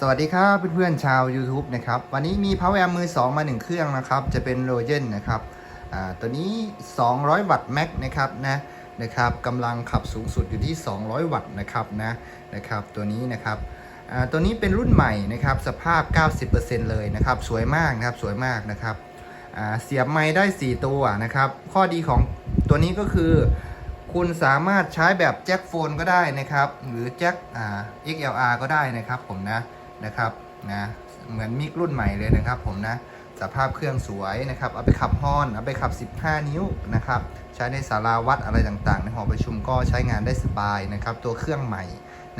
สวัสดีครับเพื่อนๆชาว YouTube นะครับวันนี้มี Power Amp มือ 2 มา 1 เครื่องนะครับ จะเป็น r o g e n นะครับตัวนี้ 200 วัตต์แม็กนะครับนะนะครับกำลังขับสูงสุดอยู่ที่ 200 วัตต์นะครับนะนะครับตัวนี้นะครับตัวนี้เป็นรุ่นใหม่นะครับสภาพ 90%เลยนะครับสวยมากนะครับสวยมากนะครับเสียบไม้ได้ 4 ตัวนะครับข้อดีของตัวนี้ก็คือคุณสามารถใช้แบบแจ็คโฟนก็ได้นะครับหรือแจ็คอ่า XLR ก็ได้นะครับผมนะ นะครับนะเหมือนมิกรุ่นใหม่เลยนะครับ ผมนะสภาพเครื่องสวยนะครับ เอาไปขับฮอน เอาไปขับ 15 นิ้วนะครับ ใช้ในสาราวัดอะไรต่างๆ ในหอประชุมก็ใช้งานได้สบายนะครับ ตัวเครื่องใหม่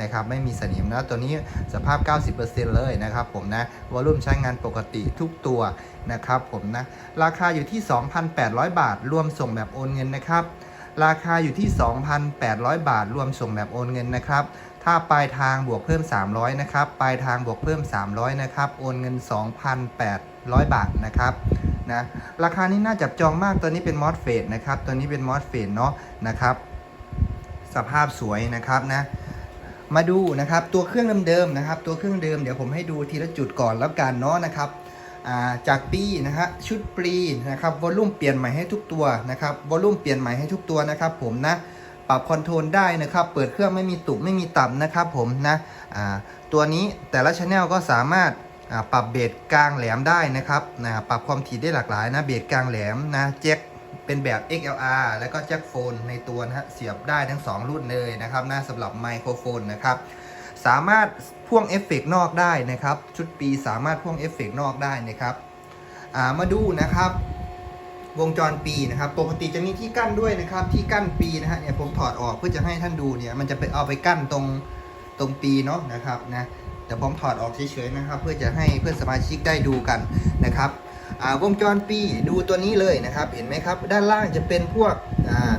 นะครับ ไม่มีสนิมนะ ตัวนี้สภาพ 90%เลยนะครับผมนะ วอลลุ่มใช้งานปกติทุกตัวนะครับผมนะ ราคาอยู่ที่ 2,800 บาท รวมส่งแบบโอนเงินนะครับ ราคาอยู่ที่ 2,800 บาท รวมส่งแบบโอนเงินนะครับ ถ้าปลายทางบวกเพิ่ม 300นะครับปลายทางบวกเพิ่ม 300นะครับโอนเงิน 2,800 บาทนะครับนะราคานี้น่าจับจองมากตัวนี้เป็นมอสเฟดนะครับตัวนี้เป็นมอสเฟดเนาะนะครับสภาพสวยนะครับนะมาดูนะครับตัวเครื่องเดิมๆนะครับ ตัวเครื่องเดิมเดี๋ยวผมให้ดูทีละจุดก่อนแล้วกันเนาะนะครับจากปีนะฮะชุดปรีนะครับวอลลุ่มเปลี่ยนใหม่ให้ทุกตัวนะครับวอลลุ่มเปลี่ยนใหม่ให้ทุกตัวนะครับผมนะ ปรับคอนโทรลได้นะครับ เปิดเครื่องไม่มีตุกไม่มีต่ำนะครับผมนะตัวนี้แต่ละชแนลก็สามารถปรับเบสกลางแหลมได้นะครับนะปรับความถี่ได้หลากหลายนะเบสกลางแหลมนะแจ็คเป็นแบบ XLR แล้วก็แจ็คโฟนในตัวนะฮะเสียบได้ทั้ง 2 รุ่นเลยนะครับนะสำหรับไมโครโฟนนะครับสามารถพ่วงเอฟเฟกต์นอกได้นะครับ ชุดปีสามารถพ่วงเอฟเฟกต์นอกได้นะครับมาดูนะครับ วงจรปีนะครับ ปกติจะมีที่กั้นด้วยนะครับ ที่กั้นปีนะฮะเนี่ยผมถอดออกเพื่อจะให้ท่านดูเนี่ย มันจะไปเอาไปกั้นตรงตรงปีเนาะนะครับนะแต่ผมถอดออกเฉยๆนะครับ เพื่อจะให้เพื่อนสมาชิกได้ดูกันนะครับอ่าวงจรปีดูตัวนี้เลยนะครับ เห็นไหมครับ ด้านล่างจะเป็นพวกอ่า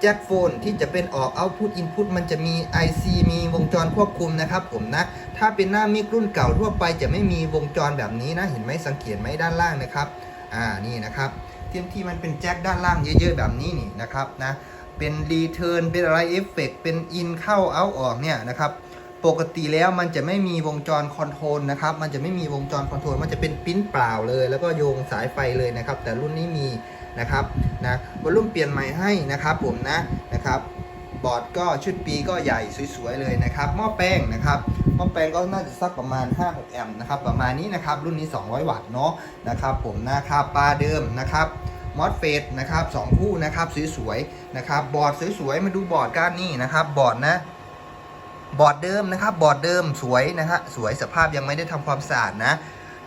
แจ็คโฟนที่จะเป็นออก Output Input มันจะมี IC มีวงจรควบคุมนะครับ ผมนะ ถ้าเป็นหน้ามิกรุ่นเก่าทั่วไปจะไม่มีวงจรแบบนี้นะ เห็นไหมสังเกตไหมด้านล่างนะครับ อ่านี่นะครับ เที่ที่มันเป็นแจ็คด้านล่างเยอะๆแบบนี้นี่นะครับนะเป็นรีเทิร์นเป็นอะไรเอฟเฟกเป็นอินเข้าเอาออกเนี่ยนะครับปกติแล้วมันจะไม่มีวงจรคอนโทรลนะครับ มันจะไม่มีวงจรคอนโทรล มันจะเป็นปิ้นเปล่าเลย แล้วก็โยงสายไฟเลยนะครับ แต่รุ่นนี้มีนะครับนะวอลลุ่มเปลี่ยนใหม่ให้นะครับผมนะนะครับ บอร์ดก็ชุดปีก็ใหญ่สวยๆเลยนะครับหม้อแป้งนะครับหม้อแป้งก็น่าจะสักประมาณ 5-6 แอมป์นะครับประมาณนี้นะครับรุ่นนี้ 200 วัตต์เนาะนะครับผมนะครับปลาเดิมนะครับมอสเฟตนะครับสองคู่นะครับสวยๆนะครับบอร์ดสวยๆมาดูบอร์ดก้านนี่นะครับบอร์ดนะบอร์ดเดิมนะครับบอร์ดเดิมสวยนะฮะสวยสภาพยังไม่ได้ทำความสะอาดนะ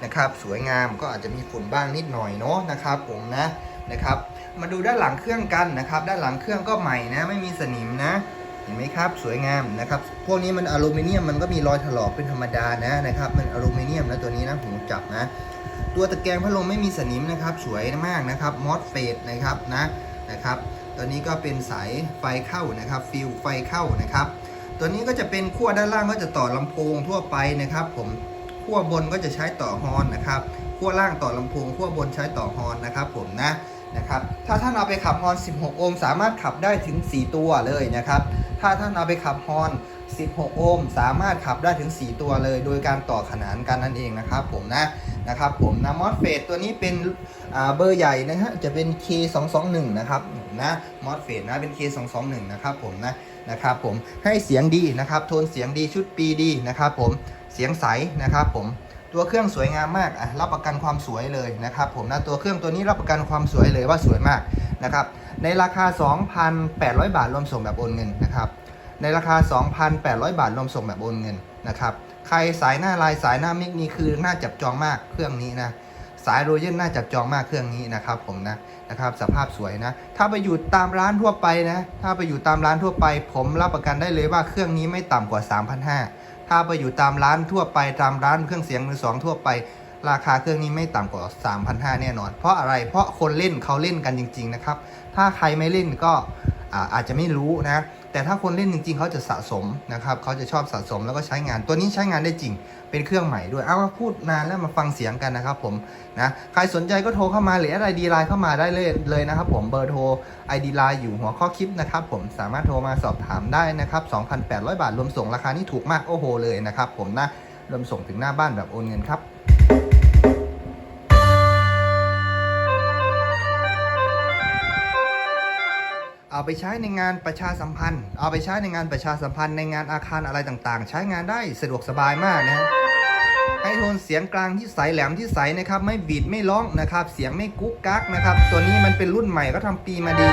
นะครับ สวยงามก็อาจจะมีฝุ่นบ้างนิดหน่อยเนาะนะครับผมนะนะครับ มาดูด้านหลังเครื่องกันนะครับ ด้านหลังเครื่องก็ใหม่นะ ไม่มีสนิมนะ เห็นไหมครับ สวยงามนะครับ พวกนี้มันอลูมิเนียมมันก็มีรอยถลอกเป็นธรรมดานะนะครับ มันอลูมิเนียมนะตัวนี้นะผมจับนะ ตัวตะแกรงพัดลมไม่มีสนิมนะครับ สวยมากนะครับ มอสเฟตนะครับนะนะครับ ตัวนี้ก็เป็นสายไฟเข้านะครับ ฟิลไฟเข้านะครับ ตัวนี้ก็จะเป็นขั้วด้านล่างก็จะต่อลำโพงทั่วไปนะครับ ผมขั้วบนก็จะใช้ต่อฮอนนะครับขั้วล่างต่อลำโพงขั้วบนใช้ต่อฮอนนะครับ ผมนะ นะครับ ถ้าท่านเอาไปขับฮอน 16 โอห์มสามารถขับได้ถึง 4 ตัวเลยนะครับ ถ้าท่านเอาไปขับฮอน 16 โอห์มสามารถขับได้ถึง 4 ตัวเลย โดยการต่อขนานกันนั่นเองนะครับผมนะนะครับผมนะมอสเฟตตัวนี้เป็นเบอร์ใหญ่นะฮะจะเป็น K221 นะครับนะมอสเฟตนะเป็น K221 นะครับผมนะนะครับผมให้เสียงดีนะครับโทนเสียงดีชุดปีดีนะครับผมเสียงใสนะครับผม ตัวเครื่องสวยงามมากอะรับประกันความสวยเลยนะครับผมนะตัวเครื่องตัวนี้รับประกันความสวยเลยว่าสวยมากนะครับในราคา 2,800 บาทรวมส่งแบบโอนเงินนะครับในราคา 2,800 บาทรวมส่งแบบโอนเงินนะครับใครสายหน้าลายสายหน้ามิกนี่คือน่าจับจองมากเครื่องนี้นะสายโรเยนน่าจับจองมากเครื่องนี้นะครับผมนะนะครับสภาพสวยนะ ถ้าไปอยู่ตามร้านทั่วไปนะ ถ้าไปอยู่ตามร้านทั่วไป ผมรับประกันได้เลยว่าเครื่องนี้ไม่ต่ำกว่า 3,500 ถ้าไปอยู่ตามร้านทั่วไปตามร้านเครื่องเสียงมือสองทั่วไป ราคาเครื่องนี้ไม่ต่ำกว่า 3,500แน่นอน เพราะอะไรเพราะคนเล่นเขาเล่นกันจริง ๆ นะครับ ถ้าใครไม่เล่นก็อาอาจจะไม่รู้นะ แต่ถ้าคนเล่นจริงๆ เขาจะสะสมนะครับเขาจะชอบสะสมแล้วก็ใช้งาน ตัวนี้ใช้งานได้จริง เป็นเครื่องใหม่ด้วย เอามาพูดนานแล้วมาฟังเสียงกันนะครับผมนะ ใครสนใจก็โทรเข้ามาหรืออะไรดีไลน์เข้ามาได้เลยเลยนะครับผม เบอร์โทร ID ไลน์อยู่หัวข้อคลิปนะครับผม สามารถโทรมาสอบถามได้นะครับ 2,800 บาทรวมส่งราคานี่ถูกมากโอ้โหเลยนะครับผมนะ รวมส่งถึงหน้าบ้านแบบโอนเงินครับ เอาไปใช้ในงานประชาสัมพันธ์ เอาไปใช้ในงานประชาสัมพันธ์ในงานอาคารอะไรต่างๆ ใช้งานได้สะดวกสบายมากนะให้โทนเสียงกลางที่ใสแหลมที่ใสนะครับ ไม่บีดไม่ร้องนะครับ เสียงไม่กุ๊กกักนะครับ ตัวนี้มันเป็นรุ่นใหม่ก็ทำปีมาดี